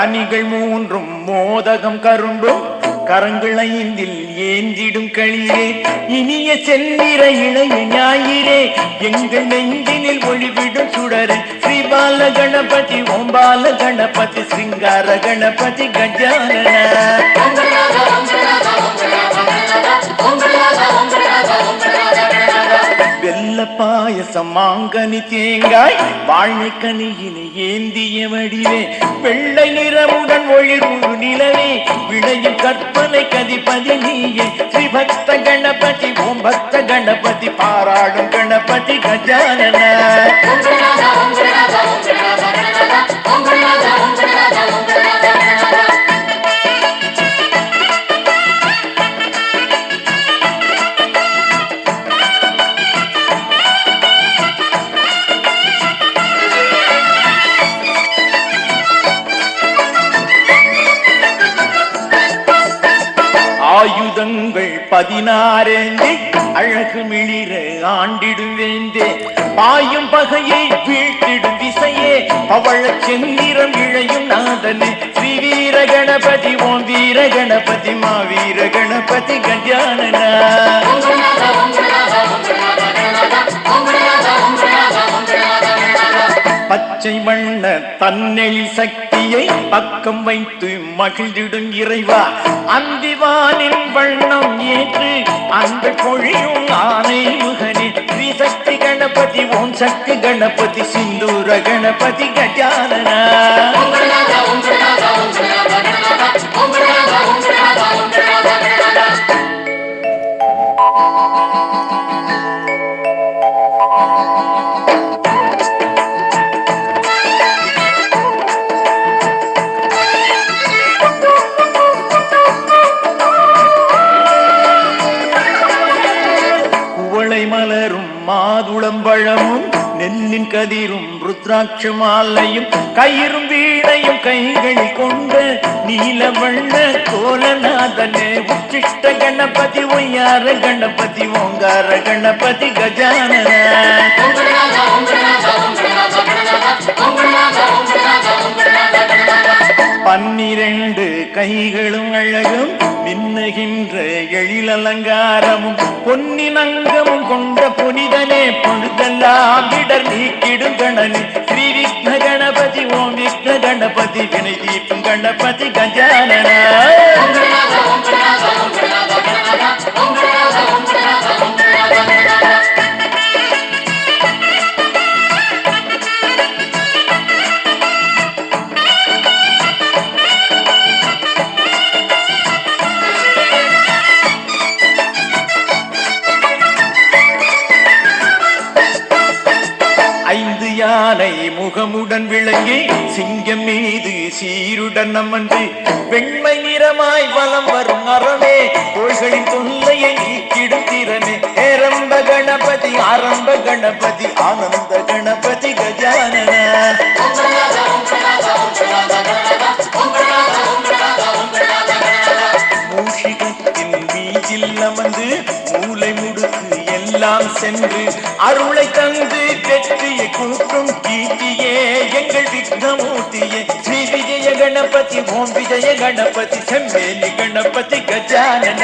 கனிகள் மூன்றும் மோதகம் கரும்பும் கரங்கள் ஐந்தில் ஏந்திடும் களியே இனிய செந்நிற இளைய ஞாயிறே எங்கள் நெஞ்சினில் ஒளிவிடும் சுடர ஸ்ரீபால கணபதி ஓம்பால கணபதி சிங்கார கணபதி கஜான பாயசம் மாங்கனி தேங்காய் வாழைக்கனியினை ஏந்திய வடிவே வெள்ளை நிறமுடன் ஒளிர்வு நிலவே விளையும் கற்பனை கதிபதி நீயே ஸ்ரீபக்த கணபதி ஓம் பக்த கணபதி பாராடும் கணபதி கஜானன. பதினாறேந்தே அழகு மிளிர ஆண்டிடுவேந்தே. பாயும் பகையை வீழ்த்திடும் திசையே பவழ செந்திரம் இழையும் நாதனே. ஸ்ரீ வீர கணபதி ஓம் வீர கணபதி மாவீர கணபதி கல்யாணனா. பச்சை வண்ண தன்னெழி சக்தியை பக்கம் வைத்து மகிழ்ந்திடும் இறைவா. அந்திவானின் வண்ணம் ஏற்று அந்த பொழியும் ஆனை முகனே ஸ்ரீசக்தி கணபதி ஓம் சக்தி கணபதி சிந்தூர கணபதி கஜானனா. மாதுளம்பழமும் நெல்லின் கதிரும் ருத்ராட்ச மாலையும் கயிறும் வீணையும் கைகளில் கொண்ட நீல வண்ண கோலநாதனே உச்சிஷ்ட கணபதி ஒய்யார கணபதி ஓங்கார கணபதி கஜானன. பன்னிரண்டு கைகளும் அழகும் மின்னுகின்ற எழில் அலங்காரமும் பொன்னின் கொண்ட புனிதனே பொழுதெல்லாம் இடர் நீக்கிடும் கணனி ஸ்ரீ விக்ன கணபதி ஓம் விக்ன கணபதி வினை தீர்க்கும் கணபதி கஜானன. யானை முகமுடன் விளங்கி சிங்கம் மீது சீருடன் அமர்ந்து வெண்மை நிறமாய் வலம் வரும் அறமே கோள்களின் தொல்லையை நீக்கிடும் திறனே ஏரம்ப கணபதி ஆரம்ப கணபதி ஆனந்த கணபதி கஜானன. மூஷிகத்தின் வீச்சில் அமர்ந்து எல்லாம் சென்று அருளை தந்து வெற்றியை கூட்டும் கீர்த்தியே எங்கள் விக்னமூர்த்தியே. ஸ்ரீ விஜய கணபதி ஓம் விஜய கணபதி செம்மேலி கணபதி கஜானன.